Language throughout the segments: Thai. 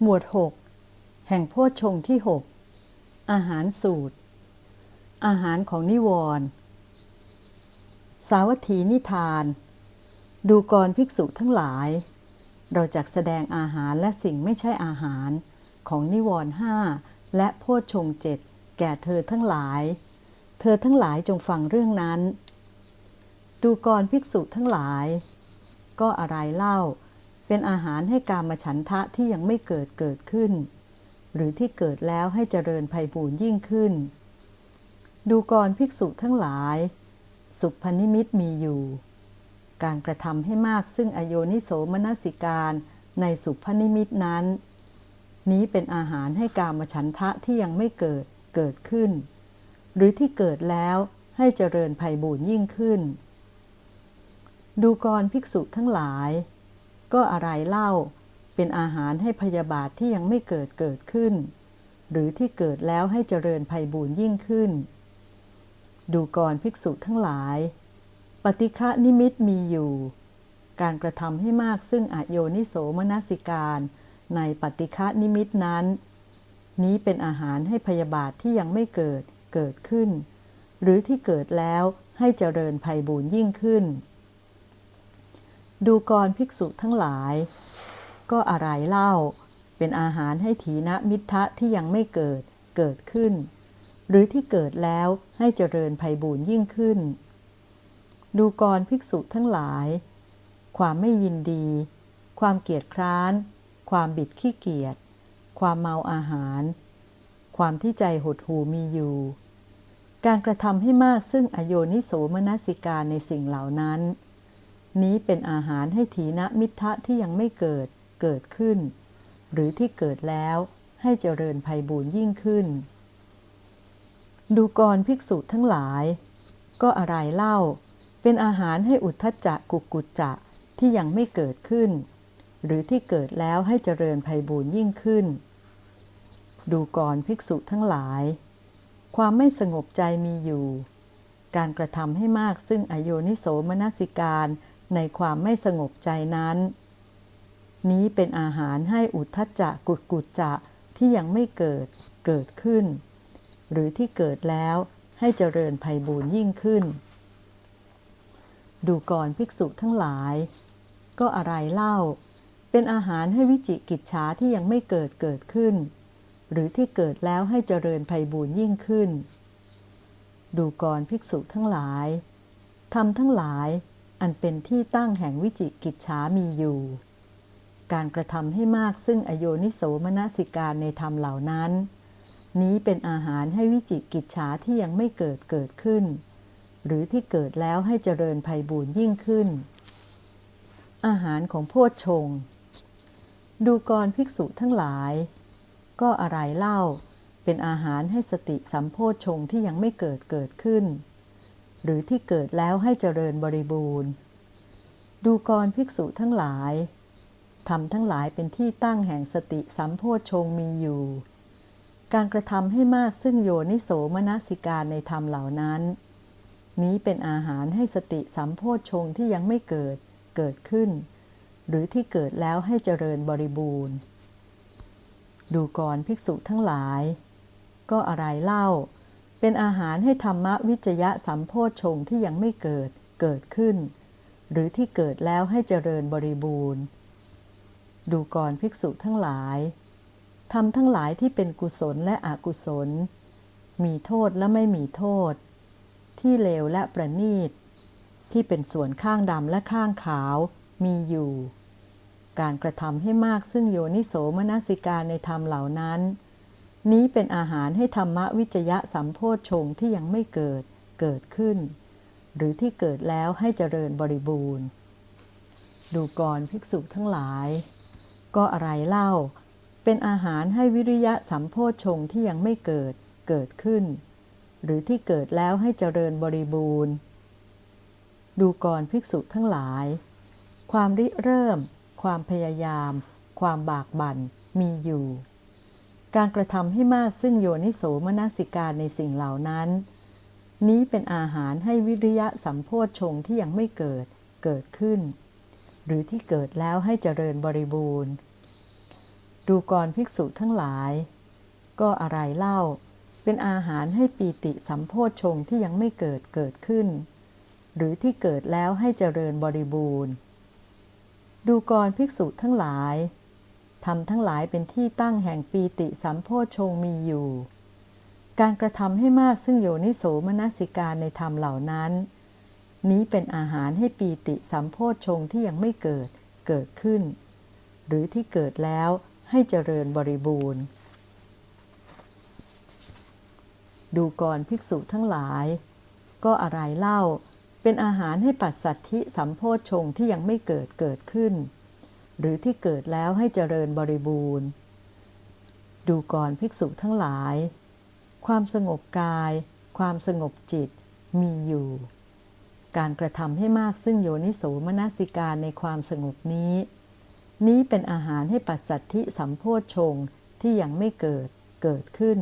หมวด 6 แห่งโพชฌงที่ 6 อาหารสูตร อาหารของนิวรณ์สาวัตถีนิทาน ดูกรภิกษุทั้งหลาย เราจักแสดงอาหารและสิ่งไม่ใช่อาหารของนิวรณ์ห้าและโพชฌงเจ็ดแก่เธอทั้งหลาย เธอทั้งหลายจงฟังเรื่องนั้น ดูกรภิกษุทั้งหลาย ก็อะไรเล่า เป็นอาหารให้การมาฉันทะที่ยังไม่เกิดเกิดขึ้น หรือที่เกิดแล้วให้เจริญภัยบูรยิ่งขึ้น ดูกรภิกษุทั้งหลาย สุพนิมิตมีอยู่ การกระทำให้มากซึ่งอโยนิโสมนสิการในสุพนิมิตนั้น นี้เป็นอาหารให้การมาฉันทะที่ยังไม่เกิดเกิดขึ้น หรือที่เกิดแล้วให้เจริญภัยบูรยิ่งขึ้น ดูกรภิกษุทั้งหลาย ก็อะไรเล่า เป็นอาหารให้พยาบาทที่ยังไม่เกิดเกิดขึ้น หรือที่เกิดแล้วให้เจริญภัยบูรยิ่งขึ้น ดูกรภิกษุทั้งหลาย ปฏิฆะนิมิตมีอยู่ การกระทำให้มากซึ่งอโยนิโสมนสิการในปฏิฆะนิมิตนั้น นี้เป็นอาหารให้พยาบาทที่ยังไม่เกิดเกิดขึ้น หรือที่เกิดแล้วให้เจริญภัยบูรยิ่งขึ้น ดูกรภิกษุทั้งหลาย ก็อะไรเล่า เป็นอาหารให้ถีนมิทะที่ยังไม่เกิดเกิดขึ้น หรือที่เกิดแล้วให้เจริญภัยบูรยิ่งขึ้น ดูกรภิกษุทั้งหลาย ความไม่ยินดี ความเกียจคร้าน ความบิดขี้เกียจ ความเมาอาหาร ความที่ใจหดหูมีอยู่ การกระทำให้มากซึ่งอโยนิโสมนสิการในสิ่งเหล่านั้น นี้เป็นอาหารให้ถีนมิทะที่ยังไม่เกิดเกิดขึ้น หรือที่เกิดแล้วให้เจริญภัยบูรยิ่งขึ้น ดูกรภิกษุทั้งหลาย ก็อะไรเล่า เป็นอาหารให้อุทธจจะกุกุจจะที่ยังไม่เกิดขึ้น หรือที่เกิดแล้วให้เจริญภัยบูรยิ่งขึ้น ดูกรภิกษุทั้งหลาย ความไม่สงบใจมีอยู่การกระทำให้มากซึ่งอโยนิโสมนสิการ ในความไม่สงบใจนั้น นี้เป็นอาหารให้อุทธัจจะกุดกุจจะที่ยังไม่เกิดเกิดขึ้น หรือที่เกิดแล้วให้เจริญภัยบูรยิ่งขึ้น ดูก่อนภิกษุทั้งหลาย ก็อะไรเล่า เป็นอาหารให้วิจิกิจฉาที่ยังไม่เกิดเกิดขึ้น หรือที่เกิดแล้วให้เจริญภัยบูรยิ่งขึ้น ดูก่อนภิกษุทั้งหลายทำทั้งหลาย อันเป็นที่ตั้งแห่งวิจิกิจฉามีอยู่ การกระทำให้มากซึ่งอโยนิโสมนสิการในธรรมเหล่านั้น นี้เป็นอาหารให้วิจิกิจฉาที่ยังไม่เกิดเกิดขึ้น หรือที่เกิดแล้วให้เจริญภัยบูรยิ่งขึ้น อาหารของโพชฌงดูกรภิกษุทั้งหลาย ก็อะไรเล่าเป็นอาหารให้สติสัมโพชฌงที่ยังไม่เกิดเกิดขึ้น หรือที่เกิดแล้วให้เจริญบริบูรณ์ ดูกรภิกษุทั้งหลายทำทั้งหลายเป็นที่ตั้งแห่งสติสัมโพชฌงมีอยู่ การกระทำให้มากซึ่งโยนิโสมนสิการในธรรมเหล่านั้น นี้เป็นอาหารให้สติสัมโพชฌงที่ยังไม่เกิดเกิดขึ้น หรือที่เกิดแล้วให้เจริญบริบูรณ์ ดูกรภิกษุทั้งหลาย ก็อะไรเล่า เป็นอาหารให้ธรรมวิจยะสัมโพชงที่ยังไม่เกิดเกิดขึ้น หรือที่เกิดแล้วให้เจริญบริบูรณ์ ดูกรภิกษุทั้งหลายทำทั้งหลายที่เป็นกุศลและอกุศล มีโทษและไม่มีโทษ ที่เลวและประณีต ที่เป็นส่วนข้างดำและข้างขาวมีอยู่ การกระทำให้มากซึ่งโยนิโสมนสิการในธรรมเหล่านั้น นี้เป็นอาหารให้ธรรมวิจยะสัมโพชฌงค์ที่ยังไม่เกิดเกิดขึ้น หรือที่เกิดแล้วให้เจริญบริบูรณ์ ดูกรภิกษุทั้งหลาย ก็อะไรเล่า เป็นอาหารให้วิริยะสัมโพชฌงค์ที่ยังไม่เกิดเกิดขึ้น หรือที่เกิดแล้วให้เจริญบริบูรณ์ ดูกรภิกษุทั้งหลาย ความริเริ่ม ความพยายาม ความบากบั่นมีอยู่ การกระทำให้มากซึ่งโยนิโสมนสิการในสิ่งเหล่านั้น นี้เป็นอาหารให้วิริยะสัมโพชงที่ยังไม่เกิดเกิดขึ้น หรือที่เกิดแล้วให้เจริญบริบูรณ์ ดูกรภิกษุทั้งหลาย ก็อะไรเล่า เป็นอาหารให้ปีติสัมโพชงที่ยังไม่เกิดเกิดขึ้น หรือที่เกิดแล้วให้เจริญบริบูรณ์ ดูกรภิกษุทั้งหลาย ทำทั้งหลายเป็นที่ตั้งแห่งปีติสัมโพชงมีอยู่ การกระทำให้มากซึ่งโยนิโสมนสิการในธรรมเหล่านั้น นี้เป็นอาหารให้ปีติสัมโพชงที่ยังไม่เกิดเกิดขึ้น หรือที่เกิดแล้วให้เจริญบริบูรณ์ ดูก่อนภิกษุทั้งหลาย ก็อะไรเล่าเป็นอาหารให้ปัสสัทธิสัมโพชงที่ยังไม่เกิดเกิดขึ้น หรือที่เกิดแล้วให้เจริญบริบูรณ์ ดูก่อนภิกษุทั้งหลาย ความสงบกาย ความสงบจิตมีอยู่ การกระทำให้มากซึ่งโยนิโสมนสิการในความสงบนี้ นี้เป็นอาหารให้ปัสสัทธิสัมโพชฌงที่ยังไม่เกิดเกิดขึ้น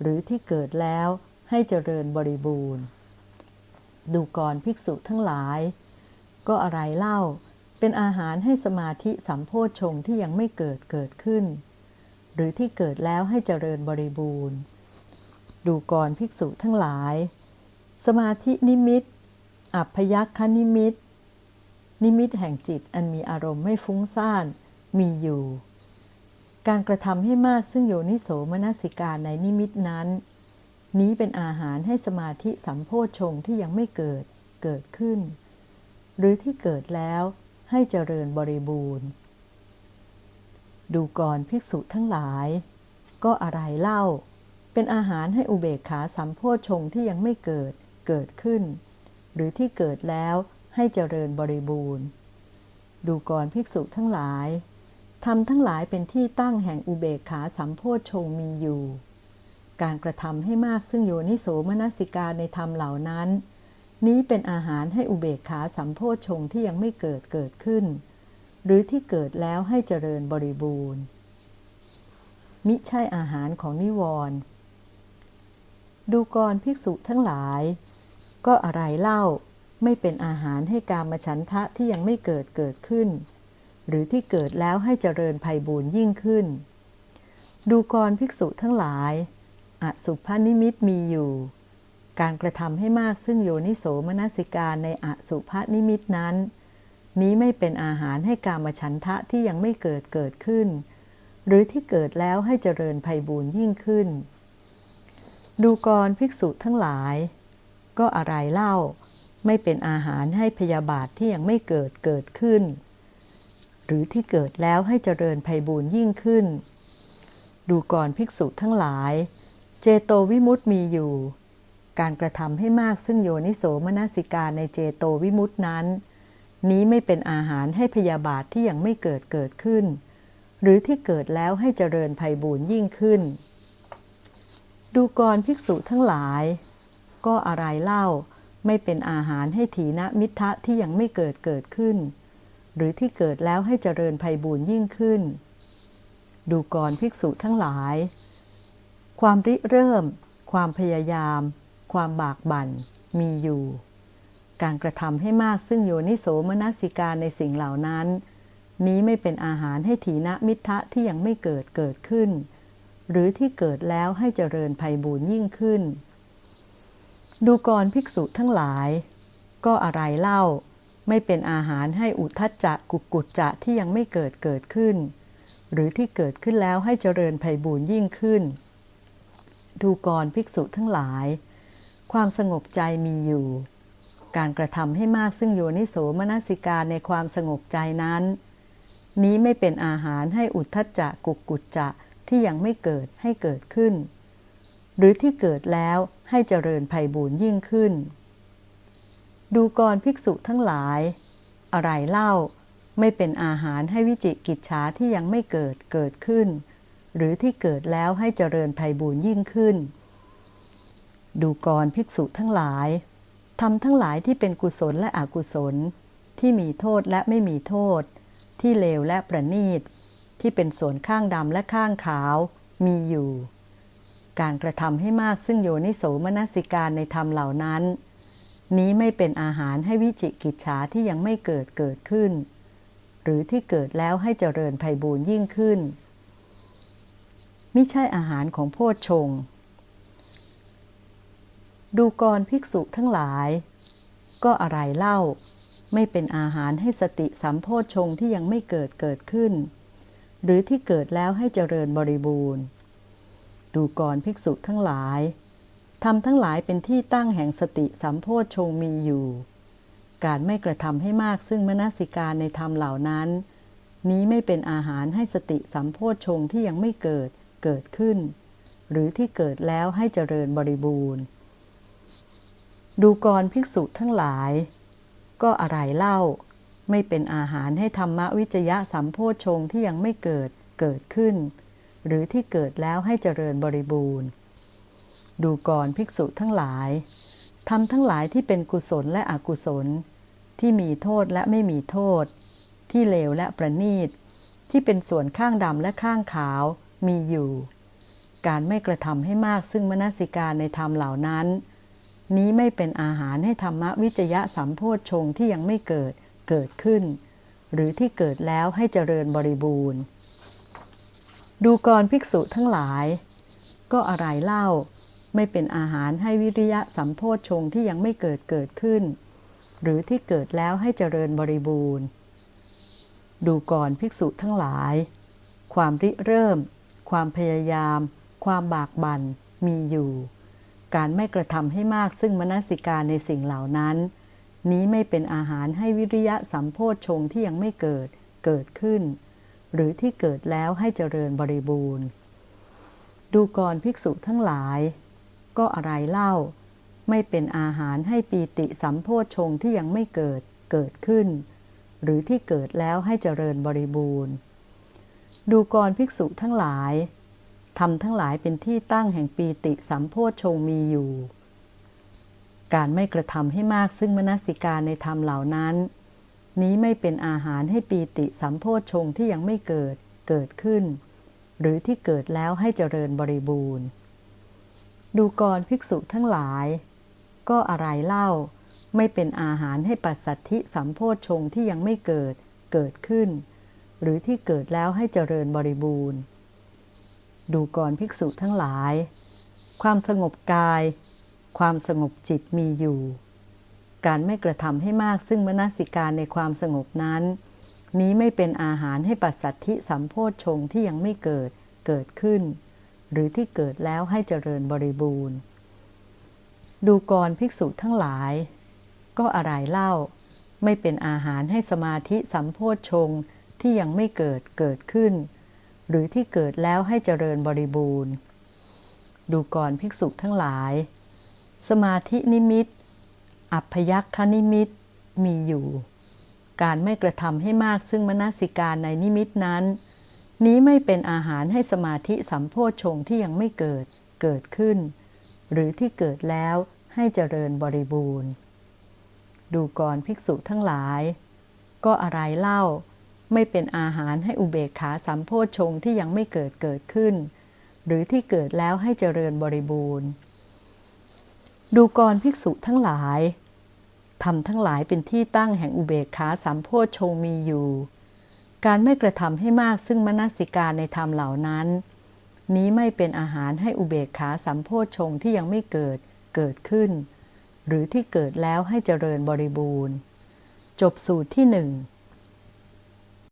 หรือที่เกิดแล้วให้เจริญบริบูรณ์ ดูก่อนภิกษุทั้งหลาย ก็อะไรเล่า เป็นอาหารให้สมาธิสัมโพชฌงที่ยังไม่เกิดเกิดขึ้น หรือที่เกิดแล้วให้เจริญบริบูรณ์ ดูก่อนภิกษุทั้งหลาย สมาธินิมิต อัพยัคคนิมิต นิมิตแห่งจิตอันมีอารมณ์ไม่ฟุ้งซ่านมีอยู่ การกระทำให้มากซึ่งโยนิโสมนสิการในนิมิตนั้น นี้เป็นอาหารให้สมาธิสัมโพชฌงที่ยังไม่เกิดเกิดขึ้น หรือที่เกิดแล้ว ให้เจริญบริบูรณ์ ดูก่อนภิกษุทั้งหลาย ก็อะไรเล่า เป็นอาหารให้อุเบกขาสัมโพชงที่ยังไม่เกิดเกิดขึ้น หรือที่เกิดแล้วให้เจริญบริบูรณ์ ดูก่อนภิกษุทั้งหลายทำทั้งหลายเป็นที่ตั้งแห่งอุเบกขาสัมโพชงมีอยู่ การกระทำให้มากซึ่งโยนิโสมนสิกาในธรรมเหล่านั้น นี้เป็นอาหารให้อุเบกขาสัมโพชฌงที่ยังไม่เกิดเกิดขึ้น หรือที่เกิดแล้วให้เจริญบริบูรณ์ มิใช่อาหารของนิวรณ์ดูกรภิกษุทั้งหลาย ก็อะไรเล่าไม่เป็นอาหารให้กามฉันทะที่ยังไม่เกิดเกิดขึ้น หรือที่เกิดแล้วให้เจริญภัยบูญยิ่งขึ้น ดูกรภิกษุทั้งหลายอสุภนิมิตมีอยู่ การกระทำให้มากซึ่งโยนิโสมนสิการในอสุภนิมิตนั้น นี้ไม่เป็นอาหารให้กามฉันทะที่ยังไม่เกิดเกิดขึ้น หรือที่เกิดแล้วให้เจริญภัยบูญยิ่งขึ้น ดูกรภิกษุทั้งหลาย ก็อะไรเล่า ไม่เป็นอาหารให้พยาบาทที่ยังไม่เกิดเกิดขึ้น หรือที่เกิดแล้วให้เจริญภัยบูญยิ่งขึ้น ดูก่อนภิกษุทั้งหลาย เจโตวิมุตติมีอยู่ การกระทำให้มากซึ่งโยนิโสมนสิการในเจโตวิมุตินั้น นี้ไม่เป็นอาหารให้พยาบาทที่ยังไม่เกิดเกิดขึ้น หรือที่เกิดแล้วให้เจริญภัยบูญยิ่งขึ้น ดูกรภิกษุทั้งหลาย ก็อะไรเล่าไม่เป็นอาหารให้ถีนมิทะที่ยังไม่เกิดเกิดขึ้น หรือที่เกิดแล้วให้เจริญภัยบูญยิ่งขึ้น ดูกรภิกษุทั้งหลาย ความริเริ่ม ความพยายาม ความบากบั่นมีอยู่ การกระทำให้มากซึ่งโยนิโสมนสิการในสิ่งเหล่านั้น นี้ไม่เป็นอาหารให้ถีนมิทะที่ยังไม่เกิดเกิดขึ้น หรือที่เกิดแล้วให้เจริญภัยบูญยิ่งขึ้น ดูกรภิกษุทั้งหลาย ก็อะไรเล่า ไม่เป็นอาหารให้อุทัจจะกุกุจจะที่ยังไม่เกิดเกิดขึ้น หรือที่เกิดขึ้นแล้วให้เจริญภัยบูญยิ่งขึ้น ดูกรภิกษุทั้งหลาย ความสงบใจมีอยู่ การกระทำให้มากซึ่งโยนิโสมนสิการในความสงบใจนั้น นี้ไม่เป็นอาหารให้อุทัจจะกุกุจจะที่ยังไม่เกิดให้เกิดขึ้น หรือที่เกิดแล้วให้เจริญภัยบูญยิ่งขึ้น ดูกรภิกษุทั้งหลาย อะไรเล่าไม่เป็นอาหารให้วิจิกิจฉาที่ยังไม่เกิดเกิดขึ้น หรือที่เกิดแล้วให้เจริญภัยบูญยิ่งขึ้น ดูกรภิกษุทั้งหลายทำทั้งหลายที่เป็นกุศลและอกุศล ที่มีโทษและไม่มีโทษ ที่เลวและประณีต ที่เป็นส่วนข้างดำและข้างขาว มีอยู่ การกระทำให้มากซึ่งโยนิโสมนสิการในธรรมเหล่านั้น นี้ไม่เป็นอาหารให้วิจิกิจฉาที่ยังไม่เกิดเกิดขึ้น หรือที่เกิดแล้วให้เจริญภัยบูญยิ่งขึ้น ไม่ใช่อาหารของโพชฌงค์ ดูกรภิกษุทั้งหลาย ก็อะไรเล่า ไม่เป็นอาหารให้สติสัมโพชฌงที่ยังไม่เกิดเกิดขึ้น หรือที่เกิดแล้วให้เจริญบริบูรณ์ ดูกรภิกษุทั้งหลายทำทั้งหลายเป็นที่ตั้งแห่งสติสัมโพชฌงมีอยู่ การไม่กระทำให้มากซึ่งมนสิการในธรรมเหล่านั้น นี้ไม่เป็นอาหารให้สติสัมโพชฌงที่ยังไม่เกิดเกิดขึ้น หรือที่เกิดแล้วให้เจริญบริบูรณ์ ดูกรภิกษุทั้งหลาย ก็อะไรเล่า ไม่เป็นอาหารให้ธรรมวิจยะสัมโพชงที่ยังไม่เกิดเกิดขึ้น หรือที่เกิดแล้วให้เจริญบริบูรณ์ ดูกรภิกษุทั้งหลายทำทั้งหลายที่เป็นกุศลและอกุศล ที่มีโทษและไม่มีโทษ ที่เลวและประณีต ที่เป็นส่วนข้างดำและข้างขาวมีอยู่ การไม่กระทำให้มากซึ่งมนสิการในธรรมเหล่านั้น นี้ไม่เป็นอาหารให้ธรรมวิจยะสัมโพชงที่ยังไม่เกิดเกิดขึ้น หรือที่เกิดแล้วให้เจริญบริบูรณ์ ดูกรภิกษุทั้งหลาย ก็อะไรเล่าไม่เป็นอาหารให้วิริยะสัมโพชฌงที่ยังไม่เกิดเกิดขึ้น หรือที่เกิดแล้วให้เจริญบริบูรณ์ ดูกรภิกษุทั้งหลาย ความริเริ่ม ความพยายาม ความบากบั่นมีอยู่ การไม่กระทำให้มากซึ่งมนสิการในสิ่งเหล่านั้น นี้ไม่เป็นอาหารให้วิริยะสัมโพชฌงที่ยังไม่เกิดเกิดขึ้น หรือที่เกิดแล้วให้เจริญบริบูรณ์ ดูกรภิกษุทั้งหลาย ก็อะไรเล่า ไม่เป็นอาหารให้ปีติสัมโพชฌงที่ยังไม่เกิดเกิดขึ้น หรือที่เกิดแล้วให้เจริญบริบูรณ์ ดูกรภิกษุทั้งหลาย ทำทั้งหลายเป็นที่ตั้งแห่งปีติสัมโพชงมีอยู่ การไม่กระทำให้มากซึ่งมนสิการในธรรมเหล่านั้น นี้ไม่เป็นอาหารให้ปีติสัมโพชงที่ยังไม่เกิดเกิดขึ้น หรือที่เกิดแล้วให้เจริญบริบูรณ์ ดูกรภิกษุทั้งหลาย ก็อะไรเล่าไม่เป็นอาหารให้ปัสสัทธิสัมโพชฌงที่ยังไม่เกิดเกิดขึ้น หรือที่เกิดแล้วให้เจริญบริบูรณ์ ดูกรภิกษุทั้งหลาย ความสงบกาย ความสงบจิตมีอยู่ การไม่กระทำให้มากซึ่งมนสิการในความสงบนั้น นี้ไม่เป็นอาหารให้ปัสสัทธิสัมโพชฌงที่ยังไม่เกิดเกิดขึ้น หรือที่เกิดแล้วให้เจริญบริบูรณ์ ดูกรภิกษุทั้งหลาย ก็อะไรเล่า ไม่เป็นอาหารให้สมาธิสัมโพชฌงที่ยังไม่เกิดเกิดขึ้น หรือที่เกิดแล้วให้เจริญบริบูรณ์ ดูกรภิกษุทั้งหลาย สมาธินิมิต อัพยัคคนิมิตมีอยู่ การไม่กระทำให้มากซึ่งมนสิการในนิมิตนั้น นี้ไม่เป็นอาหารให้สมาธิสัมโพชงที่ยังไม่เกิดเกิดขึ้น หรือที่เกิดแล้วให้เจริญบริบูรณ์ ดูกรภิกษุทั้งหลาย ก็อะไรเล่า ไม่เป็นอาหารให้อุเบกขาสัมโพชฌงที่ยังไม่เกิดเกิดขึ้น หรือที่เกิดแล้วให้เจริญบริบูรณ์ ดูกรภิกษุทั้งหลายทำทั้งหลายเป็นที่ตั้งแห่งอุเบกขาสัมโพชฌงมีอยู่ การไม่กระทำให้มากซึ่งมนสิการในธรรมเหล่านั้น นี้ไม่เป็นอาหารให้อุเบกขาสัมโพชฌงที่ยังไม่เกิดเกิดขึ้น หรือที่เกิดแล้วให้เจริญบริบูรณ์ จบสูตรที่หนึ่ง